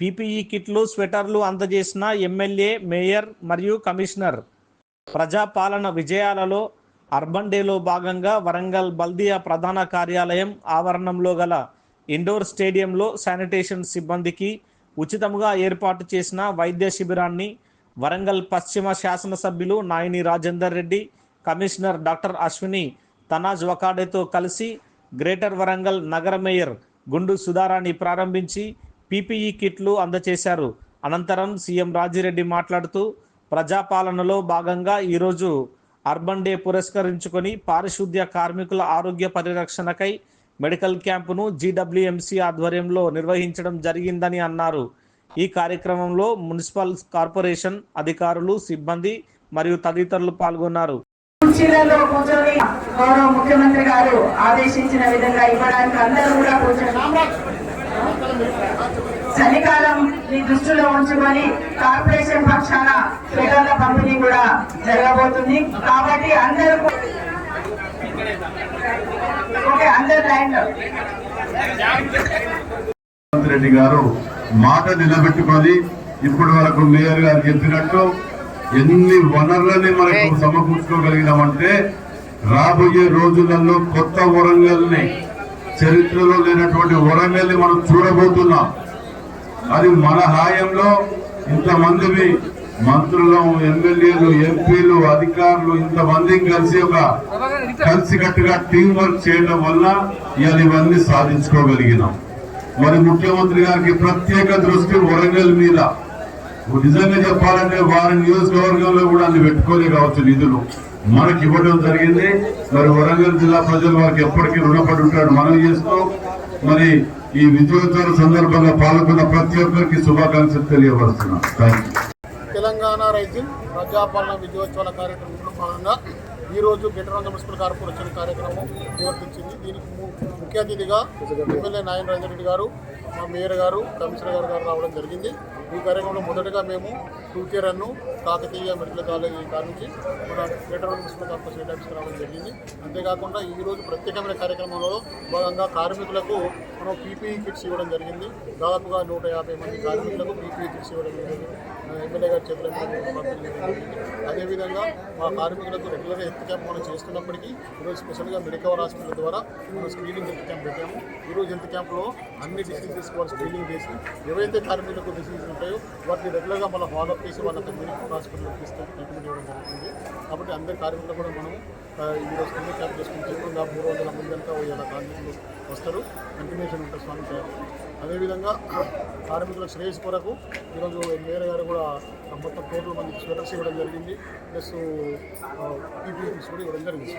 PPE కిట్లు స్వెటర్లు అందజేసిన ఎమ్మెల్యే మేయర్ మరియు కమిషనర్. ప్రజాపాలన విజయాలలో అర్బన్ డేలో భాగంగా వరంగల్ బల్దియా ప్రధాన కార్యాలయం ఆవరణంలో గల ఇండోర్ స్టేడియంలో శానిటేషన్ సిబ్బందికి ఉచితంగా ఏర్పాటు చేసిన వైద్య శిబిరాన్ని వరంగల్ పశ్చిమ శాసనసభ్యులు నాయని రాజేందర్ రెడ్డి కమిషనర్ డాక్టర్ అశ్విని తనాజ్ వకాడేతో కలిసి గ్రేటర్ వరంగల్ నగర మేయర్ గుండు సుధారాణి ప్రారంభించి పీపీఈ కిట్లు అందజేశారు అనంతరం సీఎం రాజిరెడ్డి మాట్లాడుతూ ప్రజాపాలనలో భాగంగా ఈరోజు అర్బన్ డే పురస్కరించుకొని పారిశుద్ధ్య కార్మికుల ఆరోగ్య పరిరక్షణకై మెడికల్ క్యాంపును జీడబ్ల్యూఎంసీ ఆధ్వర్యంలో నిర్వహించడం జరిగిందని అన్నారు. ఈ కార్యక్రమంలో మున్సిపల్ కార్పొరేషన్ అధికారులు సిబ్బంది మరియు తదితరులు పాల్గొన్నారు. కుర్చీలలో కూర్చొని గౌరవ ముఖ్యమంత్రి గారు ఆదేశించిన విధంగా ఇవ్వడానికి అందరూ కూడా కూర్చొని చలికాలం మీ దృష్టిలో ఉంచుకొని కార్పొరేషన్ పక్షాన స్వెటర్ల పంపిణీ కూడా జరగబోతుంది. కాబట్టి అందరూ ఓకే అందరు లైన్ రెడ్డి గారు మాట నిలబెట్టుకొని ఇప్పటి వరకు మేయర్ గారు చెప్పినట్టు ఎన్ని వనరులని మనకు సమకూర్చుకోగలిగినామంటే రాబోయే రోజులలో కొత్త వరంగల్ని చరిత్రలో లేనటువంటి వరంగల్ని మనం చూడబోతున్నాం. అది మన హాయంలో ఇంతమందిని మంత్రులు ఎమ్మెల్యేలు ఎంపీలు అధికారులు ఇంతమందిని కలిసి ఒక కలిసికట్టుగా టీం వర్క్ చేయడం వల్ల ఇవాళ ఇవన్నీ సాధించుకోగలిగినాం. మరి ముఖ్యమంత్రి గారికి ప్రత్యేక దృష్టి వరంగల్ మీద. నిజంగా చెప్పాలంటే వారి నియోజకవర్గంలో కూడా అన్ని పెట్టుకోలే కావచ్చు నిధులు. మనకి ఇవ్వడం జరిగింది. మరి వరంగల్ జిల్లా ప్రజలు వారికి ఎప్పటికీ రుణపడి ఉంటాడు మనం చేస్తూ మరి ఈ విజయోత్సవ సందర్భంగా పాల్గొన్న ప్రతి ఒక్కరికి శుభాకాంక్షలు తెలియపరుస్తున్నాం. తెలంగాణ రైజింగ్ ప్రజాపాలన విజయోత్సవాల కార్యక్రమంలో భాగంగా ఈరోజు గిటరంగ మున్సిపల్ కార్పొరేషన్ కార్యక్రమం నిర్వర్తించింది. దీనికి ముఖ్య అతిథిగా ఎమ్మెల్యే నాయన రెడ్డి గారు మా మేయర్ గారు కమిషనర్ గారు రావడం జరిగింది. ఈ కార్యక్రమంలో మొదటగా మేము two K run Kakatiya medical college కాడ నుంచి మన గిటరంగ మున్సిపల్ కార్పొరేషన్ హెడ్ రావడం జరిగింది. అంతేకాకుండా ఈరోజు ప్రత్యేకమైన కార్యక్రమంలో భాగంగా కార్మికులకు మనం పీపీఈ కిట్స్ ఇవ్వడం జరిగింది. దాదాపుగా నూట యాభై మంది కార్మికులకు పీపీఈ కిట్స్ ఇవ్వడం జరిగింది. ఎమ్మెల్యే గారి చేతుల అదేవిధంగా మా కార్మికులకు రెగ్యులర్గా హెల్త్ క్యాంప్ మనం చేస్తున్నప్పటికీ ఈరోజు స్పెషల్గా మెడికవర్ హాస్పిటల్ ద్వారా మనం స్క్రీనింగ్ హెల్త్ క్యాంప్ పెట్టాము. ఈరోజు హెల్త్ క్యాంప్లో అన్ని డిసీజెస్ వాళ్ళు స్క్రీనింగ్ చేసి ఏవైతే కార్మికులకు డిసీజ్ ఉంటాయో. వాటిని రెగ్యులర్గా మనం ఫాలోఅప్ చేసి వాళ్ళకి మెడికల్ హాస్పిటల్కి ట్రీట్మెంట్ ఇవ్వడం జరుగుతుంది. కాబట్టి అందరి కార్మికులు కూడా మనం ఈరోజు స్క్రీనింగ్ క్యాప్ చేసుకుంటే ఇంకా మూడు వందల మంది అంతా ఇలా కార్మికులు వస్తారు. కంటిన్యూషన్ ఉంటారు స్వామి చేయాలి అదేవిధంగా కార్మికుల శ్రేయస్ కొరకు ఈరోజు మేయర్ గారు కూడా మొత్తం టోటల్ మంది స్వెటర్స్ ఇవ్వడం జరిగింది. ప్లస్ పీపీ కూడా ఇవ్వడం జరిగింది.